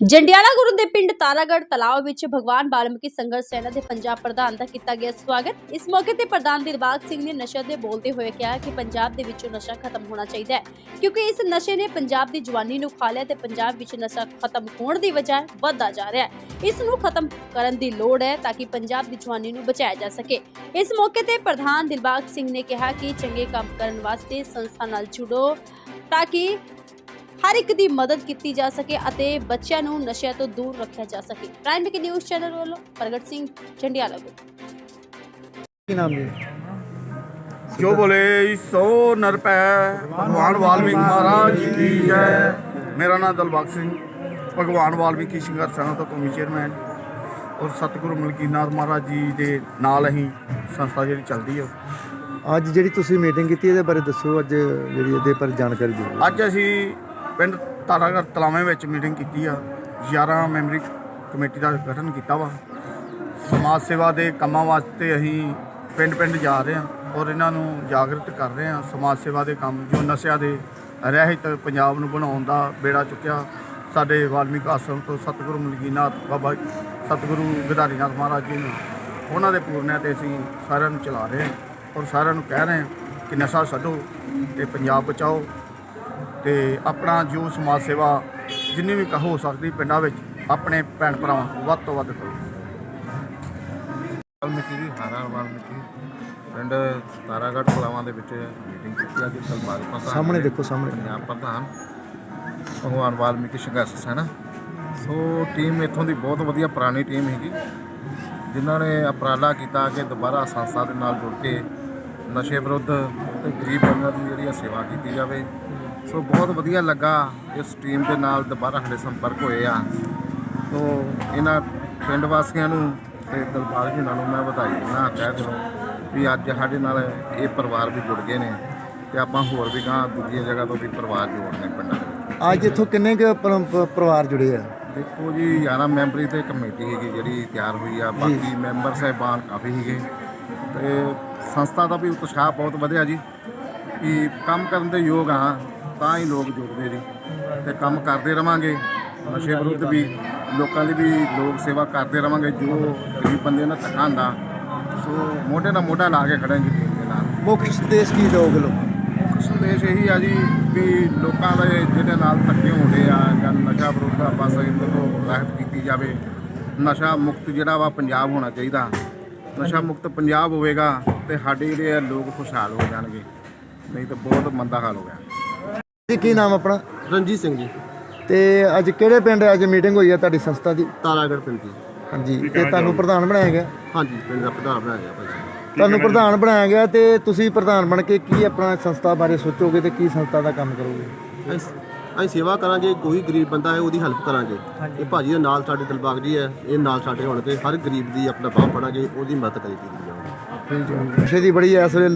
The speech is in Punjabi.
ਜੰਡਿਆਲਾ ਗੁਰੂ ਦੇ ਪਿੰਡ ਤਾਰਾਗੜ੍ਹ ਤਲਾਅ ਵਿੱਚ ਭਗਵਾਨ ਵਾਲਮੀਕੀ ਸੰਘਰਸ਼ ਸੈਨਾ ਦੇ ਪੰਜਾਬ ਪ੍ਰਧਾਨ ਦਾ ਕੀਤਾ ਗਿਆ ਸਵਾਗਤ। ਇਸ ਮੌਕੇ ਤੇ ਪ੍ਰਧਾਨ ਦਿਲਬਾਗ ਸਿੰਘ ਨੇ ਨਸ਼ਾ ਦੇ ਬੋਲਦੇ ਹੋਏ ਕਿਹਾ ਕਿ ਪੰਜਾਬ ਦੇ ਵਿੱਚੋਂ ਨਸ਼ਾ ਖਤਮ ਹੋਣਾ ਚਾਹੀਦਾ ਹੈ, ਕਿਉਂਕਿ ਇਸ ਨਸ਼ੇ ਨੇ ਪੰਜਾਬ ਦੀ ਜਵਾਨੀ ਨੂੰ ਖਾ ਲਿਆ ਤੇ ਪੰਜਾਬ ਵਿੱਚ ਨਸ਼ਾ ਖਤਮ ਹੋਣ ਦੀ ਬਜਾਏ ਵੱਧਦਾ ਜਾ ਰਿਹਾ ਹੈ। ਇਸ ਨੂੰ ਖਤਮ ਕਰਨ ਦੀ ਲੋੜ ਹੈ ਤਾਂ ਕਿ ਪੰਜਾਬ ਦੀ ਜਵਾਨੀ ਨੂੰ ਬਚਾਇਆ ਜਾ ਸਕੇ। ਇਸ ਮੌਕੇ ਤੇ ਪ੍ਰਧਾਨ ਦਿਲਬਾਗ ਸਿੰਘ ਨੇ ਕਿਹਾ ਕਿ ਚੰਗੇ ਕੰਮ ਕਰਨ ਵਾਸਤੇ ਸੰਸਥਾ ਨਾਲ ਜੁੜੋ ਤਾਂ ਕਿ ਹਰ ਇੱਕ ਦੀ ਮਦਦ ਕੀਤੀ ਜਾ ਸਕੇ ਅਤੇ ਬੱਚਿਆਂ ਨੂੰ ਨਸ਼ਿਆਂ ਤੋਂ ਦੂਰ ਰੱਖਿਆ ਜਾ ਸਕੇ। ਪ੍ਰਾਈਮ ਮਿਕ ਨਿਊਜ਼ ਚੈਨਲ ਵੱਲੋਂ ਪ੍ਰਗਟ ਸਿੰਘ ਚੰਡਿਆਲਾ ਕੀ ਨਾਮ ਜੀ? ਜੋ ਬੋਲੇ ਸੋ ਨਰ ਪੈ ਭਗਵਾਨ ਵਾਲਮੀਕ ਮਹਾਰਾਜ ਕੀ ਜੈ। ਮੇਰਾ ਨਾਮ ਦਲਬਾਗ ਸਿੰਘ ਭਗਵਾਨ ਵਾਲਮੀਕੀ ਸੰਘਰਸ਼ ਸੈਨਾ ਤੋਂ ਕੌਮੀ ਚੇਅਰਮੈਨ। ਔਰ ਸਤਿਗੁਰੂ ਮਲਕੀਨਾਥ ਮਹਾਰਾਜ ਜੀ ਦੇ ਨਾਲ ਅਸੀਂ ਸੰਸਥਾ ਜਿਹੜੀ ਚੱਲਦੀ ਹੈ ਅੱਜ ਜਿਹੜੀ ਤੁਸੀਂ ਮੀਟਿੰਗ ਕੀਤੀ ਇਹਦੇ ਬਾਰੇ ਦੱਸੋ ਅੱਜ ਜਿਹੜੀ ਇਹਦੇ ਪਰ ਜਾਣਕਾਰੀ ਦਿਓ। ਅੱਜ ਅਸੀਂ ਪਿੰਡ ਤਾਰਾਗੜ੍ਹ ਤਲਾਵੇਂ ਵਿੱਚ ਮੀਟਿੰਗ ਕੀਤੀ ਆ। 11 ਮੈਂਬਰੀ ਕਮੇਟੀ ਦਾ ਗਠਨ ਕੀਤਾ ਵਾ। ਸਮਾਜ ਸੇਵਾ ਦੇ ਕੰਮਾਂ ਵਾਸਤੇ ਅਸੀਂ ਪਿੰਡ ਪਿੰਡ ਜਾ ਰਹੇ ਹਾਂ ਔਰ ਇਹਨਾਂ ਨੂੰ ਜਾਗਰਤ ਕਰ ਰਹੇ ਹਾਂ। ਸਮਾਜ ਸੇਵਾ ਦੇ ਕੰਮ ਜੋ ਨਸ਼ਿਆਂ ਦੇ ਰਹਿਤ ਪੰਜਾਬ ਨੂੰ ਬਣਾਉਣ ਦਾ ਬੇੜਾ ਚੁੱਕਿਆ। ਸਾਡੇ ਵਾਲਮੀਕ ਆਸ਼ਰਮ ਤੋਂ ਸਤਿਗੁਰੂ ਮਲਕੀਨਾਥ ਬਾਬਾ ਸਤਿਗੁਰੂ ਗਦਾਰੀਨਾਥ ਮਹਾਰਾਜ ਜੀ ਨੂੰ ਉਹਨਾਂ ਦੇ ਪੂਰਨਿਆਂ ਤੇ ਅਸੀਂ ਸਾਰਿਆਂ ਨੂੰ ਚਲਾ ਰਹੇ ਹਾਂ ਔਰ ਸਾਰਿਆਂ ਨੂੰ ਕਹਿ ਰਹੇ ਹਾਂ ਕਿ ਨਸ਼ਾ ਛੱਡੋ ਤੇ ਪੰਜਾਬ ਬਚਾਓ। ਤੇ ਆਪਣਾ ਜੋ ਸਮਾਜ ਸੇਵਾ ਜਿੰਨੀ ਵੀ ਕ- ਹੋ ਸਕਦੀ ਪਿੰਡਾਂ ਵਿੱਚ ਆਪਣੇ ਭੈਣ ਭਰਾਵਾਂ ਨੂੰ ਵੱਧ ਤੋਂ ਵੱਧ ਕਰੋ। ਵਾਲਮੀਕੀ ਜੀ ਹਾਰਾ ਵਾਲਮੀਕੀ। ਪਿੰਡ ਤਾਰਾਗੜ੍ਹ ਕਲਾਵਾਂ ਦੇ ਵਿੱਚ ਮੀਟਿੰਗ ਕੀਤੀ ਅੱਜ ਕੱਲ ਭਾਜਪਾ ਸਾਹਮਣੇ ਦੇਖੋ ਸਾਹਮਣੇ। ਪੰਜਾਬ ਪ੍ਰਧਾਨ ਭਗਵਾਨ ਵਾਲਮੀਕੀ ਸੰਘਰਸ਼ ਸੈਨਾ। ਸੋ ਟੀਮ ਇੱਥੋਂ ਦੀ ਬਹੁਤ ਵਧੀਆ ਪੁਰਾਣੀ ਟੀਮ ਹੈਗੀ ਜਿਨ੍ਹਾਂ ਨੇ ਉਪਰਾਲਾ ਕੀਤਾ ਕਿ ਦੁਬਾਰਾ ਸੰਸਥਾ ਦੇ ਨਾਲ ਜੁੜ ਕੇ ਨਸ਼ੇ ਵਿਰੁੱਧ ਤੇ ਗਰੀਬ ਬੰਦਿਆਂ ਦੀ ਜਿਹੜੀ ਆ ਸੇਵਾ ਕੀਤੀ ਜਾਵੇ। ਸੋ ਬਹੁਤ ਵਧੀਆ ਲੱਗਾ ਇਸ ਟੀਮ ਦੇ ਨਾਲ ਦੁਬਾਰਾ ਸਾਡੇ ਸੰਪਰਕ ਹੋਏ ਆ। ਸੋ ਇਹਨਾਂ ਪਿੰਡ ਵਾਸੀਆਂ ਨੂੰ ਤੇ ਦਲਬਾਗ ਜੀ ਨੂੰ ਮੈਂ ਵਧਾਈ ਦਿੰਦਾ ਕਹਿ ਦਿਓ ਵੀ ਅੱਜ ਸਾਡੇ ਨਾਲ ਇਹ ਪਰਿਵਾਰ ਵੀ ਜੁੜ ਗਏ ਨੇ ਤੇ ਆਪਾਂ ਹੋਰ ਵੀ ਗਾਂ ਦੂਜੀਆਂ ਜਗ੍ਹਾ ਤੋਂ ਵੀ ਪਰਿਵਾਰ ਜੋੜਨੇ ਪਿੰਡਾਂ ਦੇ ਅੱਜ ਇੱਥੋਂ ਕਿੰਨੇ ਕੁ ਪਰ- ਪਰਿਵਾਰ ਜੁੜੇ ਆ? ਦੇਖੋ ਜੀ 11 ਮੈਂਬਰੀ ਤੇ ਕਮੇਟੀ ਹੈਗੀ ਜਿਹੜੀ ਤਿਆਰ ਹੋਈ ਆ। ਬਾਕੀ ਮੈਂਬਰ ਸਾਹਿਬਾਨ ਕਾਫੀ ਹੈਗੇ ਤੇ ਸੰਸਥਾ ਦਾ ਵੀ ਉਤਸ਼ਾਹ ਬਹੁਤ ਵਧਿਆ ਜੀ ਕਿ ਕੰਮ ਕਰਨ ਦੇ ਯੋਗ ਆ ਤਾਂ ਹੀ ਲੋਕ ਜੁੜਦੇ ਜੀ। ਤੇ ਕੰਮ ਕਰਦੇ ਰਵਾਂਗੇ ਨਸ਼ੇ ਵਿਰੁੱਧ ਵੀ ਲੋਕਾਂ ਦੀ ਵੀ ਲੋਕ ਸੇਵਾ ਕਰਦੇ ਰਵਾਂਗੇ ਜੋ ਗਰੀਬ ਬੰਦੇ ਨਾਲ ਧੱਕਾ ਹੁੰਦਾ ਸੋ ਮੋਢੇ ਨਾਲ ਮੋਢਾ ਲਾ ਕੇ ਖੜਾਂਗੇ ਟੀਮ ਦੇ ਨਾਲ। ਮੁੱਖ ਸੰਦੇਸ਼ ਕੀ ਦਿਓਗੇ ਲੋ ਮੁੱਖ ਸੰਦੇਸ਼ ਇਹੀ ਆ ਜੀ ਵੀ ਲੋਕਾਂ ਦੇ ਜਿਹੜੇ ਨਾਲ ਧੱਕੇ ਹੁੰਦੇ ਆ ਜਾਂ ਨਸ਼ਾ ਵਿਰੁੱਧ ਬਸ ਇਹਨਾਂ ਤੋਂ ਰਹਿਤ ਕੀਤੀ ਜਾਵੇ ਨਸ਼ਾ ਮੁਕਤ ਜਿਹੜਾ ਵਾ ਪੰਜਾਬ ਹੋਣਾ ਚਾਹੀਦਾ। ਨਸ਼ਾ ਮੁਕਤ ਪੰਜਾਬ ਹੋਵੇਗਾ ਤੇ ਸਾਡੇ ਜਿਹੜੇ ਆ ਲੋਕ ਖੁਸ਼ਹਾਲ ਹੋ ਜਾਣਗੇ। ਨਹੀਂ ਤਾਂ ਬਹੁਤ ਮੰਦਾ ਹਾਲ ਹੋ ਗਿਆ। ਜੀ ਕੀ ਨਾਮ ਆਪਣਾ? ਰਣਜੀਤ ਸਿੰਘ ਜੀ। ਤੇ ਅੱਜ ਕਿਹੜੇ ਪਿੰਡ ਅੱਜ ਮੀਟਿੰਗ ਹੋਈ ਆ ਤੁਹਾਡੀ ਸੰਸਥਾ ਦੀ। ਤਾਰਾਗੜ੍ਹ ਪਿੰਡ ਦੀ ਹਾਂਜੀ ਤੇ ਤੁਹਾਨੂੰ ਪ੍ਰਧਾਨ ਬਣਾਇਆ ਗਿਆ? ਹਾਂਜੀ ਪਿੰਡ ਦਾ ਪ੍ਰਧਾਨ ਬਣਾਇਆ ਗਿਆ ਭਾਈ ਤੁਹਾਨੂੰ ਪ੍ਰਧਾਨ ਬਣਾਇਆ ਗਿਆ ਤੇ ਤੁਸੀਂ ਪ੍ਰਧਾਨ ਬਣ ਕੇ ਕੀ ਆਪਣਾ ਸੰਸਥਾ ਬਾਰੇ ਸੋਚੋਗੇ ਤੇ ਕੀ ਸੰਸਥਾ ਦਾ ਕੰਮ ਕਰੋਗੇ? ਅਸੀਂ ਅਸੀਂ ਸੇਵਾ ਕਰਾਂਗੇ ਕੋਈ ਗਰੀਬ ਬੰਦਾ ਹੈ ਉਹਦੀ ਹੈਲਪ ਕਰਾਂਗੇ। ਇਹ ਭਾਜੀ ਦੇ ਨਾਲ ਸਾਡੇ ਦਿਲਬਾਗ ਜੀ ਹੈ ਇਹ ਨਾਲ ਸਾਡੇ ਹੋਣਗੇ। ਹਰ ਗਰੀਬ ਦੀ ਆਪਣਾ ਬਾਹ ਫੜਾਂਗੇ ਉਹਦੀ ਮਦਦ ਕਰੀ ਠੀਕ ਹੈ। ਨਸ਼ੇ ਦੀ ਬੜੀ ਇਸ ਵੇਲੇ।